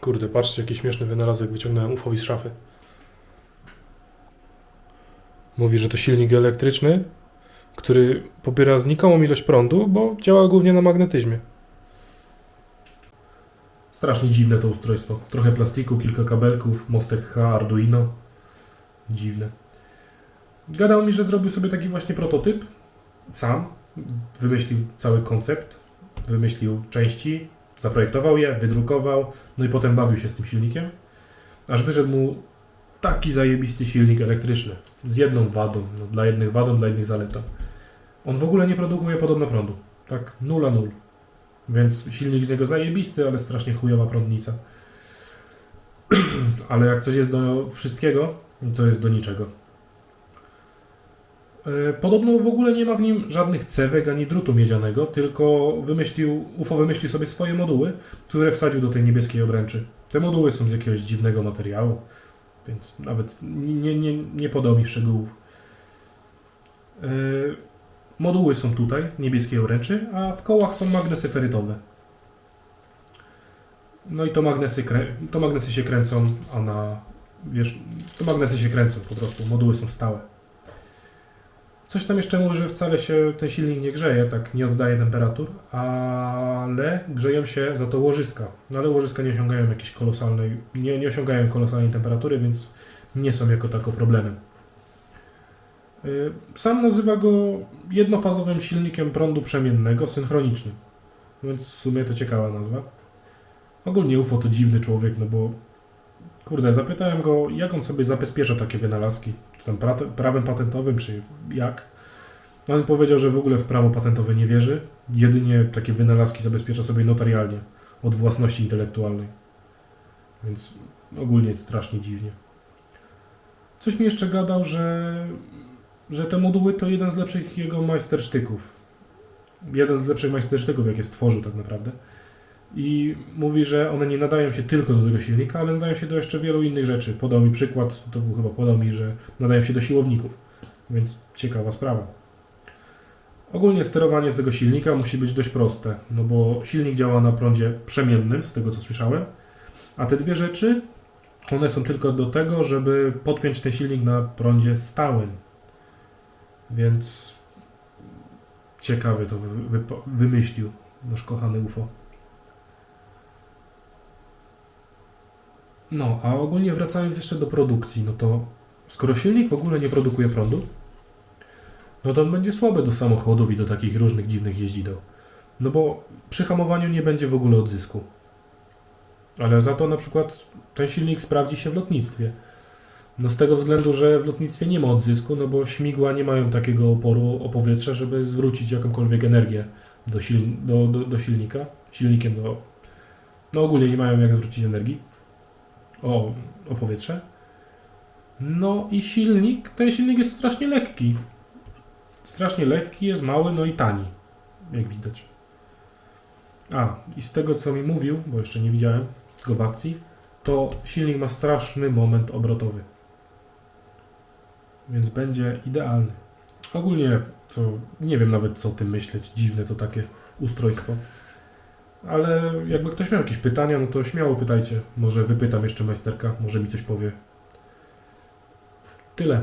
Kurde, patrzcie, jaki śmieszny wynalazek wyciągnąłem ufowi z szafy. Mówi, że to silnik elektryczny, który pobiera znikomą ilość prądu, bo działa głównie na magnetyzmie. Strasznie dziwne to ustrojstwo. Trochę plastiku, kilka kabelków, mostek H, Arduino. Dziwne. Gadał mi, że zrobił sobie taki właśnie prototyp. Sam. Wymyślił cały koncept. Wymyślił części. Zaprojektował je, wydrukował. No i potem bawił się z tym silnikiem. Aż wyszedł mu taki zajebisty silnik elektryczny. Z jedną wadą. No, dla jednych wadą, dla innych zaletą. On w ogóle nie produkuje podobno prądu. Tak, nula nul. Więc silnik z niego zajebisty, ale strasznie chujowa prądnica. ale jak coś jest do wszystkiego, to jest do niczego. E, Podobno w ogóle nie ma w nim żadnych cewek ani drutu miedzianego, tylko wymyślił, UFO wymyślił sobie swoje moduły, które wsadził do tej niebieskiej obręczy. Te moduły są z jakiegoś dziwnego materiału, więc nawet nie, nie, nie, podał mi szczegółów. E, Moduły są tutaj, w niebieskiej obręczy, a w kołach są magnesy ferytowe. No i to magnesy, to magnesy się kręcą, a na... Wiesz, to magnesy się kręcą po prostu, moduły są stałe. Coś tam jeszcze mówi, że wcale się ten silnik nie grzeje, tak nie oddaje temperatur, ale grzeją się za to łożyska. No ale łożyska nie osiągają jakiejś kolosalnej, nie, nie osiągają kolosalnej temperatury, więc nie są jako tako problemem. Y, Sam nazywa go jednofazowym silnikiem prądu przemiennego synchronicznym. Więc w sumie to ciekawa nazwa. Ogólnie UFO to dziwny człowiek, no bo kurde, zapytałem go, jak on sobie zabezpiecza takie wynalazki. Czy tam pra- prawem patentowym, czy jak. No on powiedział, że w ogóle w prawo patentowe nie wierzy. Jedynie takie wynalazki zabezpiecza sobie notarialnie od własności intelektualnej. Więc ogólnie strasznie dziwnie. Coś mi jeszcze gadał, że że te moduły to jeden z lepszych jego majstersztyków. Jeden z lepszych majstersztyków, jakie stworzył tak naprawdę. I mówi, że one nie nadają się tylko do tego silnika, ale nadają się do jeszcze wielu innych rzeczy. Podał mi przykład, to był chyba podał mi, że nadają się do siłowników. Więc ciekawa sprawa. Ogólnie sterowanie tego silnika musi być dość proste, no bo silnik działa na prądzie przemiennym, z tego co słyszałem, a te dwie rzeczy, one są tylko do tego, żeby podpiąć ten silnik na prądzie stałym. Więc ciekawy to wy, wy, wymyślił nasz kochany UFO. No, a ogólnie wracając jeszcze do produkcji, no to skoro silnik w ogóle nie produkuje prądu, no to on będzie słaby do samochodów i do takich różnych dziwnych jeździdeł. No bo przy hamowaniu nie będzie w ogóle odzysku. Ale za to na przykład ten silnik sprawdzi się w lotnictwie. No z tego względu, że w lotnictwie nie ma odzysku, no bo śmigła nie mają takiego oporu o powietrze, żeby zwrócić jakąkolwiek energię do, do, do, do silnika. Silnikiem do... No ogólnie nie mają jak zwrócić energii o, o powietrze. No i silnik, ten silnik jest strasznie lekki. Strasznie lekki, jest mały, no i tani, jak widać. A, i z tego co mi mówił, bo jeszcze nie widziałem go w akcji, to silnik ma straszny moment obrotowy. Więc będzie idealny. Ogólnie to nie wiem nawet co o tym myśleć. Dziwne to takie ustrojstwo. Ale jakby ktoś miał jakieś pytania, no to śmiało pytajcie. Może wypytam jeszcze majsterka, może mi coś powie. Tyle.